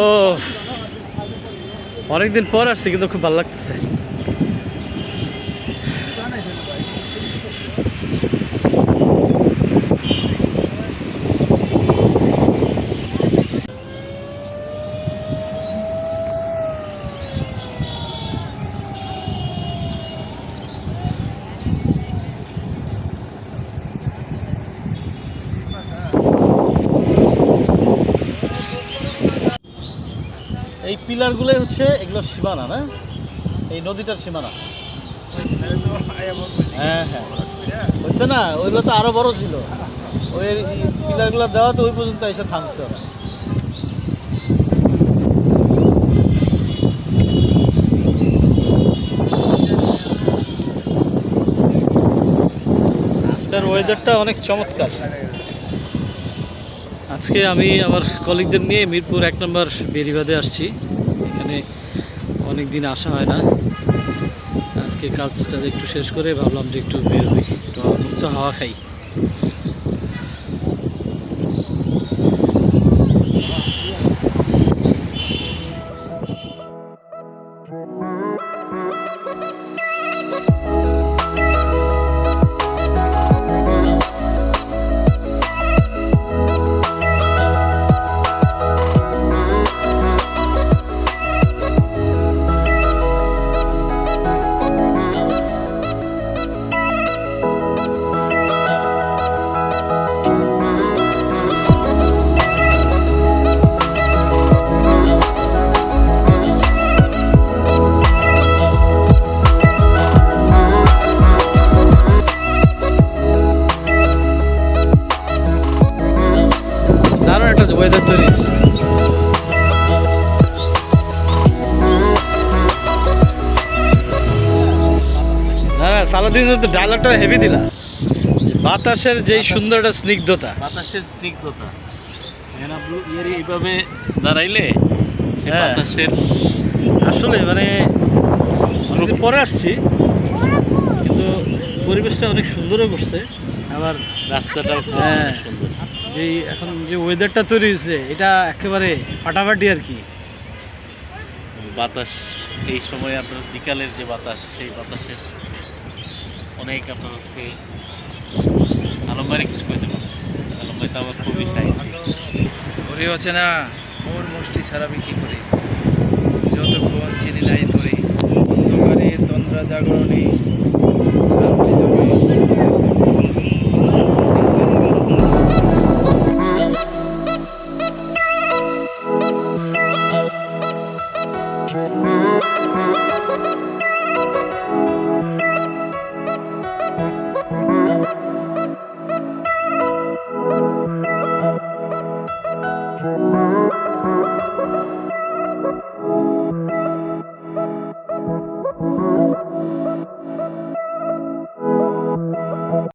ও অনেকদিন পর আসছি কিন্তু খুব ভালো লাগতেছে। এই পিলারগুলোই হচ্ছে এগুলো সীমানা, না? এই নদীটার সীমানা। হ্যাঁ হ্যাঁ। না, ওইগুলো তো আরও বড় ছিল। ওই পিলারগুলো দেওয়া তো ওই পর্যন্ত এসে থামছে ওরা। আজকের ওয়েদারটা অনেক চমৎকার। আজকে আমি আমার কলিগদের নিয়ে মিরপুর এক নম্বর বেরিবাদে আসছি। এখানে অনেক দিন আসা হয় না। আজকে কাজটা একটু শেষ করে ভাবলাম যে একটু বের হই একটু মুক্ত হাওয়া খাই। না সারাদিন তো ডায়লগটা হেভি দিলা। বাতাসের যেই সুন্দর একটা স্নিগ্ধতা। বাতাসের স্নিগ্ধতা। এখানে আপনি এইভাবে দাঁড়াইলে হ্যাঁ। বাতাসের আসলে মানে অনেকদিন পরে আসছি কিন্তু পরিবেশটা অনেক সুন্দরও করছে। আবার রাস্তাটাও হ্যাঁ। সুন্দর। যেই এখন যে ওয়েদারটা তৈরি হয়েছে এটা একেবারে ফাটাফাটি আর কি। বাতাস এই সময় আপনার বিকালের যে বাতাস সেই বাতাসের অনেক আপনার হচ্ছে আলমবারে কিছু কইতে পারে আলমবাই তো আমার খুবই চাই ওরে হচ্ছে না মোর মুষ্টি ছাড়া আমি কি করি? যতক্ষণ চিনি নাই তোরে অন্ধকারে তন্দ্রা জাগরণে